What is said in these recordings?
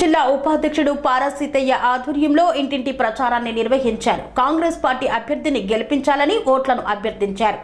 జిల్లా ఉపాధ్యక్షుడు పారాసీతయ్య ఆధ్వర్యంలో ఇంటింటి ప్రచారాన్ని నిర్వహించారు. కాంగ్రెస్ పార్టీ అభ్యర్థిని గెలిపించాలని ఓట్లను అభ్యర్థించారు.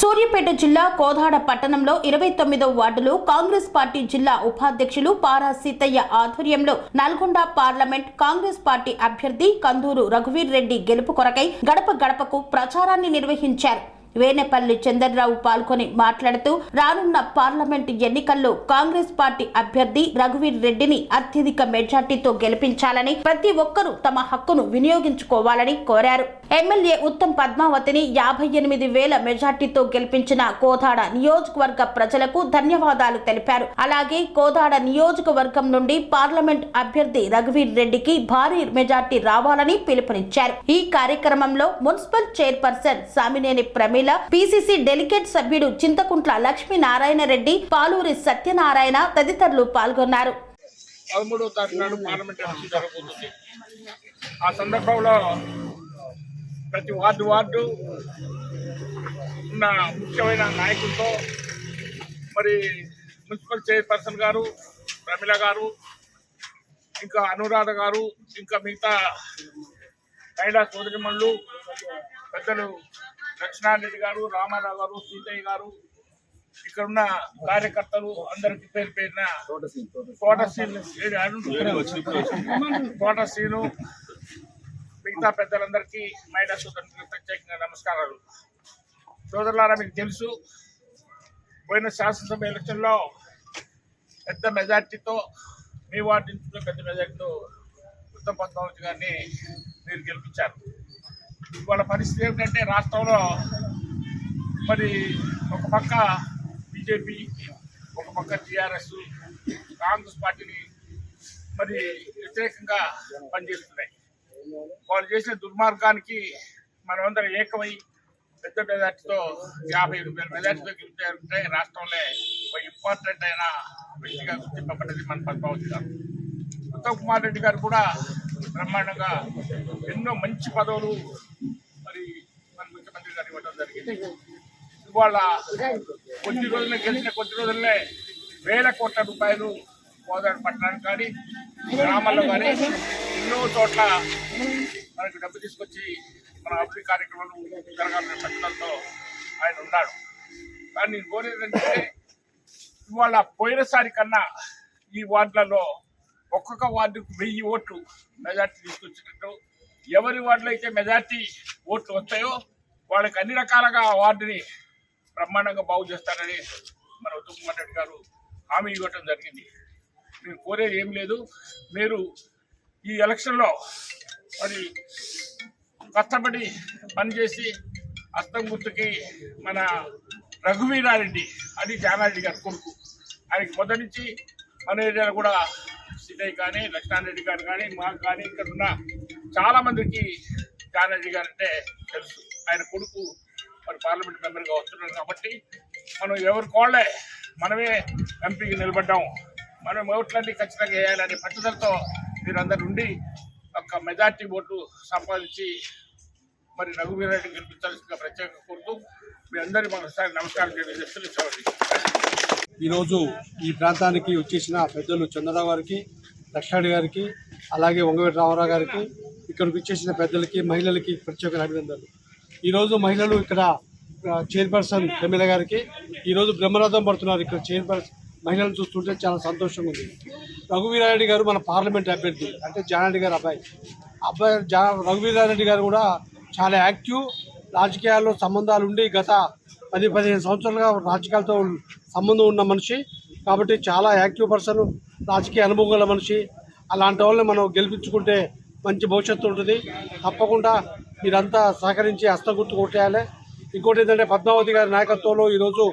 సూర్యాపేట జిల్లా కోదాడ పట్టణంలో ఇరవై తొమ్మిదవ వార్డులో కాంగ్రెస్ పార్టీ జిల్లా ఉపాధ్యక్షులు పారా సీతయ్య ఆధ్వర్యంలో నల్గొండ పార్లమెంట్ కాంగ్రెస్ పార్టీ అభ్యర్థి కందూరు రఘువీర్ రెడ్డి గెలుపు కొరకై గడప గడపకు ప్రచారాన్ని నిర్వహించారు. వేనేపల్లి చంద్రరావు పాల్గొని మాట్లాడుతూ రానున్న పార్లమెంటు ఎన్నికల్లో కాంగ్రెస్ పార్టీ అభ్యర్థి రఘువీర్ రెడ్డిని అత్యధిక మెజార్టీతో గెలిపించాలని ప్రతి ఒక్కరూ తమ హక్కును వినియోగించుకోవాలని కోరారు. ఎమ్మెల్యే ఉత్తమ్ పద్మావతిని యాభై ఎనిమిది వేల మెజార్టీతో గెలిపించిన కోదాడ నియోజకవర్గ ప్రజలకు ధన్యవాదాలు తెలిపారు. అలాగే కోదాడ నియోజకవర్గం నుండి పార్లమెంట్ అభ్యర్థి రఘువీర్ రెడ్డికి భారీ మెజార్టీ రావాలని పిలుపునిచ్చారు. ఈ కార్యక్రమంలో municipal chairperson Samineni Pramila PCC delegate సభ్యుడు చింతకుంట్ల లక్ష్మీనారాయణ రెడ్డి పాలూరి సత్యనారాయణ తదితరులు పాల్గొన్నారు. పదమూడవ తారీఖు నాడు పార్లమెంట్ ఎలక్షన్ జరగబోతుంది. ఆ సందర్భంలో ప్రతి వార్డు వార్డు ఉన్న ముఖ్యమైన నాయకులతో మరి మున్సిపల్ చైర్పర్సన్ గారు ప్రమిళ గారు ఇంకా అనురాధ గారు ఇంకా మిగతా మహిళా సోదరిమణులు పెద్దలు లక్ష్మణారెడ్డి గారు రామారావు గారు సీతయ్య గారు ఇక్కడ ఉన్న కార్యకర్తలు అందరికి పేరు పేరున తోట సీను ఏడు అరుణ్ తోట సీను మిగతా పెద్దలందరికీ మహిళా సోదరులకు ప్రత్యేకంగా నమస్కారాలు. సోదరులారా మీకు తెలుసు పోయిన శాసనసభ ఎలక్షన్లో పెద్ద మెజార్టీతో మీ వార్డు నుంచి పెద్ద మెజార్టీతో ఉత్తమ్ పద్మావతి గారిని మీరు గెలిపించారు. ఇవాళ పరిస్థితి ఏమిటంటే రాష్ట్రంలో మరి ఒక పక్క బీజేపీ ఒక పక్క టీఆర్ఎస్ కాంగ్రెస్ పార్టీని మరి వ్యతిరేకంగా పనిచేస్తున్నాయి. వాళ్ళు చేసిన దుర్మార్గానికి మనమందరం ఏకమై పెద్ద మెజార్టీతో యాభై ఐదు వేల మెజార్టీతో గెలిచారంటే రాష్ట్రంలో ఒక ఇంపార్టెంట్ అయిన వ్యక్తిగా గుర్తింపబడ్డది మన పద్మావతి గారు. ఉత్తమ్ కుమార్ రెడ్డి గారు కూడా బ్రహ్మాండంగా ఎన్నో మంచి పదవులు మరి మన ముఖ్యమంత్రి గారు ఇవ్వడం జరిగింది. ఇవాళ కొద్ది రోజులు గెలిచిన కొద్ది రోజులనే వేల కోట్ల రూపాయలు గోదావరి పట్టణానికి కానీ గ్రామాల్లో కానీ ఎన్నో చోట్ల మనకు డబ్బు తీసుకొచ్చి మన అభివృద్ధి కార్యక్రమాలు జరగాలనే పట్టుదలతో ఆయన ఉన్నాడు. కానీ నేను కోరేది ఏంటంటే ఇవాళ పోయినసారి కన్నా ఈ వార్డులలో ఒక్కొక్క వార్డుకు వెయ్యి ఓట్లు మెజార్టీ తీసుకొచ్చినట్టు ఎవరి వార్డులో అయితే మెజార్టీ ఓట్లు వస్తాయో వాళ్ళకి అన్ని రకాలుగా ఆ వార్డుని బ్రహ్మాండంగా బాగు చేస్తారని మన ఉత్తమ్ రెడ్డి గారు హామీ ఇవ్వటం జరిగింది. మీరు కోరేది ఏం లేదు. మీరు ఈ ఎలక్షన్లో మరి కష్టపడి పనిచేసి అస్తం గుర్తుకి మన రఘువీరారెడ్డి అది జానారెడ్డి గారు కొడుకు. ఆయనకి మొదటి నుంచి మన ఏరియాలో కూడా సిటై కానీ లక్ష్మారెడ్డి గారు కానీ మాకు కానీ ఇక్కడ ఉన్న చాలా మందికి జానరెడ్డి గారు అంటే తెలుసు. ఆయన కొడుకు మరి పార్లమెంట్ మెంబర్గా వస్తున్నారు కాబట్టి మనం ఎవరి కోళ్ళే మనమే ఎంపీకి నిలబడ్డాం మనం ఓట్లన్నీ ఖచ్చితంగా వేయాలనే పట్టుదలతో మీరందరూ ఉండి ఒక మెజార్టీ ఓట్లు సంపాదించి మరి రఘువీరెడ్డి గెలిపించాల్సిందిగా ప్రత్యేకంగా కోరుతూ మీ అందరి ఒకసారి నమస్కారం చేయడం ఈరోజు ఈ ప్రాంతానికి వచ్చేసిన పెద్దలు చంద్రరావు గారికి లక్ష్మణ్ గారికి అలాగే వంగవీటి రామారావు గారికి ఇక్కడికి వచ్చేసిన పెద్దలకి మహిళలకి ప్రత్యేక అభినందనలు. ఈరోజు మహిళలు ఇక్కడ చైర్పర్సన్ ఎమ్మెల్యే గారికి ఈరోజు బ్రహ్మరథం పడుతున్నారు ఇక్కడ చైర్పర్సన్ మహిళలను చూస్తుంటే చాలా సంతోషంగా ఉంది. రఘువీరారెడ్డి గారు మన పార్లమెంట్ అభ్యర్థి అంటే జానారెడ్డి గారు అబ్బాయి. అబ్బాయి జా రఘువీరారెడ్డి గారు కూడా చాలా యాక్టివ్ రాజకీయాల్లో సంబంధాలు ఉండి గత పది పదిహేను సంవత్సరాలుగా రాజకీయాలతో సంబంధం ఉన్న మనిషి కాబట్టి చాలా యాక్టివ్ పర్సన్. రాజకీయ అనుభవం గల మనిషి అలాంటి వాళ్ళని మనం గెలిపించుకుంటే మంచి భవిష్యత్తు ఉంటుంది. తప్పకుండా మీరంతా సహకరించి హస్తగుర్తు కొట్టేయాలి. ఇంకోటి ఏంటంటే పద్మావతి గారి నాయకత్వంలో ఈరోజు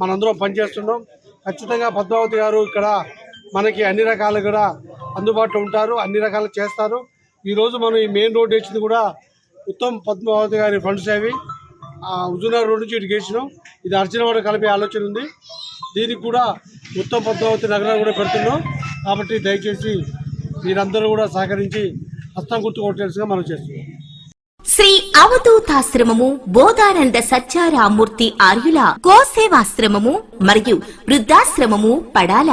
మనందరం పనిచేస్తున్నాం. ఖచ్చితంగా పద్మావతి గారు ఇక్కడ మనకి అన్ని రకాలు కూడా అందుబాటులో ఉంటారు అన్ని రకాలు చేస్తారు. ఈరోజు మనం ఈ మెయిన్ రోడ్ వేసింది కూడా ఉత్తమ్ పద్మావతి గారి ఫండ్స్ అవి ఆ హుజూర్నగర్ రోడ్ నుంచి ఇటు గేసినాం ఇది అర్జునవాడ కలిపే ఆలోచన ఉంది. దీనికి కూడా ఉత్తమ పద్మావతి నగరాలు కూడా పెడుతున్నాం. కాబట్టి దయచేసి మీరందరూ కూడా సహకరించి హస్తం గుర్తు కొట్టేసిగా మనం చేస్తున్నాం. శ్రీ అవధూతాశ్రమము బోధానంద సత్యారామూర్తి ఆర్యుల గోసేవాశ్రమము మరియు వృద్ధాశ్రమము పడాల.